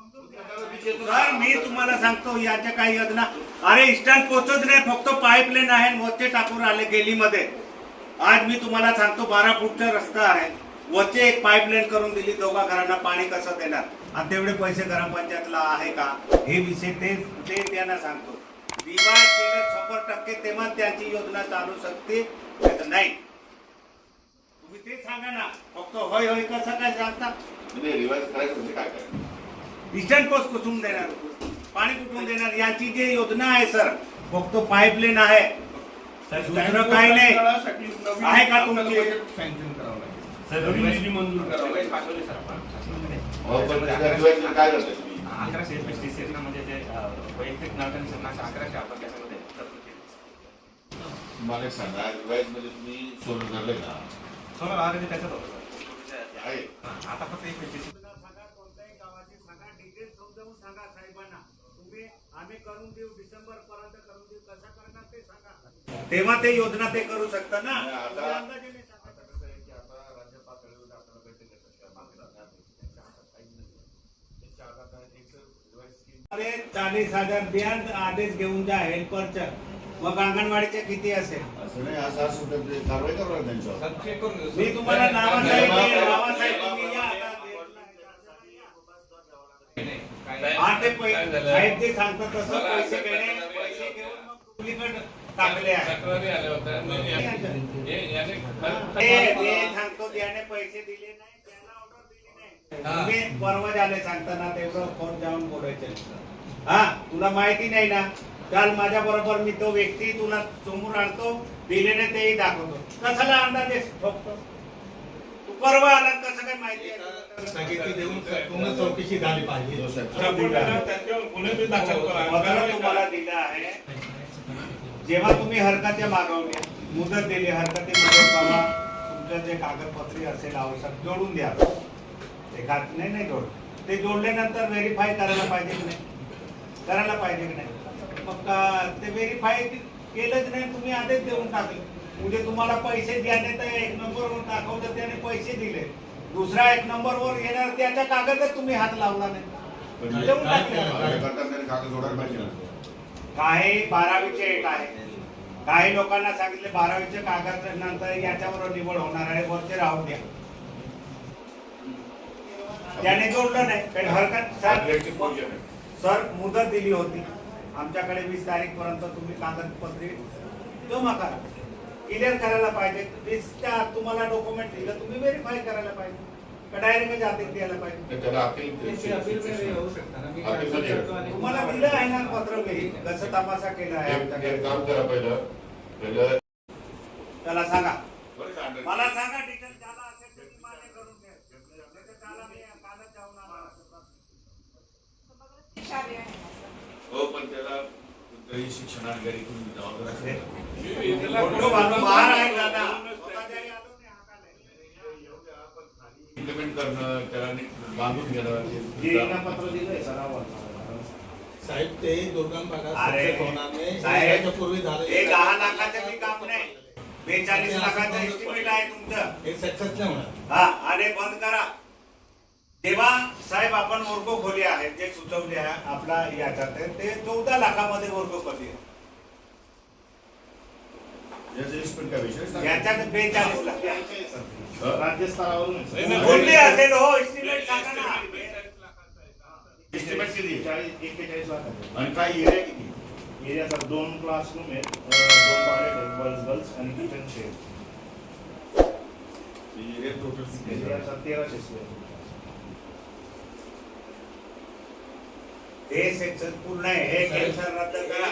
Sir मी तुम्हाला सांगतो याच्या काही योजना अरे इस्टर्न पोहोचत नाही फक्त पाईपलाईन आहे आणि वरचे टाकून आले गेलीमध्ये. आज मी तुम्हाला सांगतो बारा फूटचा रस्ता आहे. वरचे एक पाईपलाईन करून दिली दोघा घरांना पाणी कसं देणार? आणि तेवढे पैसे ग्रामपंचायतला आहे का? हे विषय ते ते त्यांना सांगतो. विवाह केले शंभर टक्के तेव्हा त्यांची योजना चालू शकते नाही? तुम्ही ते सांगा ना. फक्त होय होय कसं काय सांगता? रिवाज करायचं म्हणजे काय काय इस्टर्न कोस्ट कुठून देणार? पाणी कुठून देणार? याची जी योजना आहे सर फक्त पाईपलाईन आहे. दुसरं काही नाही. आहे का तुमची? सँक्शन करावं लागेल. मंजूर करावं लागेल. हो त्याच्या रिवाइज काय अकराशे ना म्हणजे ते वैयक्तिक नळ कनेक्शन अकराशे आपण त्याच्यामध्ये तरतूद केली. मला एक सांगा मध्ये तुम्ही धरले का? त्याच्यात होतं सर. आहे. हां, आता फक्त एक गावाची सांगा डिटेल समजावून सांगा साहेबांना तुम्ही आम्ही करून देऊ डिसेंबर पर्यंत करून देऊ. कसं करणार ते सांगा. तेव्हा ते योजना ते करू शकता ना? अरे चाळीस हजार द्या आदेश घेऊन जा हेल्परच्या मग अंगणवाडीचे किती असेल? असं नाही असं कारवाई त्यांच्यावर. मी तुम्हाला नावासाहेब नावासाहेब तुम्ही या आता. हा ते पै- साहेब ते सांगतात तसं पैसे घेणे पैसे घेऊन मग डुप्लिकेट टाकले आहे. तक्रारी आल्या होत्या. हे याने ते सांगतो त्याने पैसे दिले नाही त्याला ऑर्डर दिली नाही. तुम्ही परवा झाले सांगताना तेवढं कोण जाऊन बोलायचे हा तुला माहिती नाही ना? काल माझ्या बरोबर मी तो व्यक्ती तुला समोर आणतो दिलेले तेही दाखवतो. कशाला अंदाज ठोकतो तू परवा आला कसं काय माहिती आहे? देऊन पूर्ण चौकशी झाली पाहिजे. त्यांच्यावर गुन्हे बी दाखल पत्र करा. तुम्हाला दिलं आहे. जेव्हा तुम्ही हरकत्या मागवल्या मुदत दिली हरकती मुदत बाबा तुमचं जे कागदपत्रे असेल आवश्यक जोडून द्या. एखाद नाही नाही जोड ते जोडल्यानंतर व्हेरीफाय करायला पाहिजे की नाही? करायला पाहिजे की नाही? मग ते व्हेरीफाय केलंच नाही तुम्ही आधीच देऊन टाकले. म्हणजे तुम्हाला पैसे द्याने तर एक नंबरवर दाखवतं त्याने पैसे दिले. दुसरा एक नंबरवर येणार त्याच्या कागदच तुम्ही हात लावला नाही. काही बारावीचे एक आहे. काही लोकांना सांगितले बारावीचे कागद नंतर याच्यावर निवड होणार आहे वरचे राहू द्या. त्याने जोडलं नाही काही हरकत सर. सर मुदत दिली होती. आमच्याकडे वीस तारीख पर्यंत तुम्ही कागदपत्रे जमा करा. क्लिअर करायला पाहिजे. वीसच्या तुम्हाला डॉक्युमेंट दिलं तुम्ही व्हेरीफाय करायला पाहिजे. का डायरेक्ट जातील द्यायला पाहिजे? तुम्हाला दिलं आहे ना पत्र मी कसं तपासा केला आहे काम करा पहिलं पहिलं त्याला सांगा मला सांगा डिटेल झाला असेल तर मी मान्य करून द्या नाही तर त्याला मी कालच जाऊन आला हो पण त्याला कोणत्याही शिक्षणाधिकारी तुम्ही जबाबदार असेल बाहेर आहे दादा स्वतः जरी आलो नाही हाताला. इम्प्लिमेंट करणं त्याला बांधून घेणं हे- इनामपत्र दिलंय सरावर साहेब ते दुर्गम भागात अरे, पूर्वी झालं हे दहा लाखाचं मी काम नाही. बेचाळीस लाखाचं एस्टिमेट आहे तुमचं. हे सक्सेस नाही होणार. हा आणि बंद करा. तेव्हा साहेब आपण वर्ग खोली आहेत जे सुचवले आहे आपला याच्यात आहे, ते चौदा लाखामध्ये वर्ग खोली आहे याच्यात बेचाळीस लाख हं? राज्यस्तरावरून कुठली असेल हो एस्टिमेट सांगा ना Estimate किती एक्केचाळीस लाख आणि काय एरिया किती एरिया सर दोन क्लासरूम आहेत दोन टॉयलेट गर्ल्स गर्ल्स आणि kitchen shed area total area sir तेराशे स्क्वेअर हे सेक्शन पूर्ण आहे हे कॅन्सर रद्द करा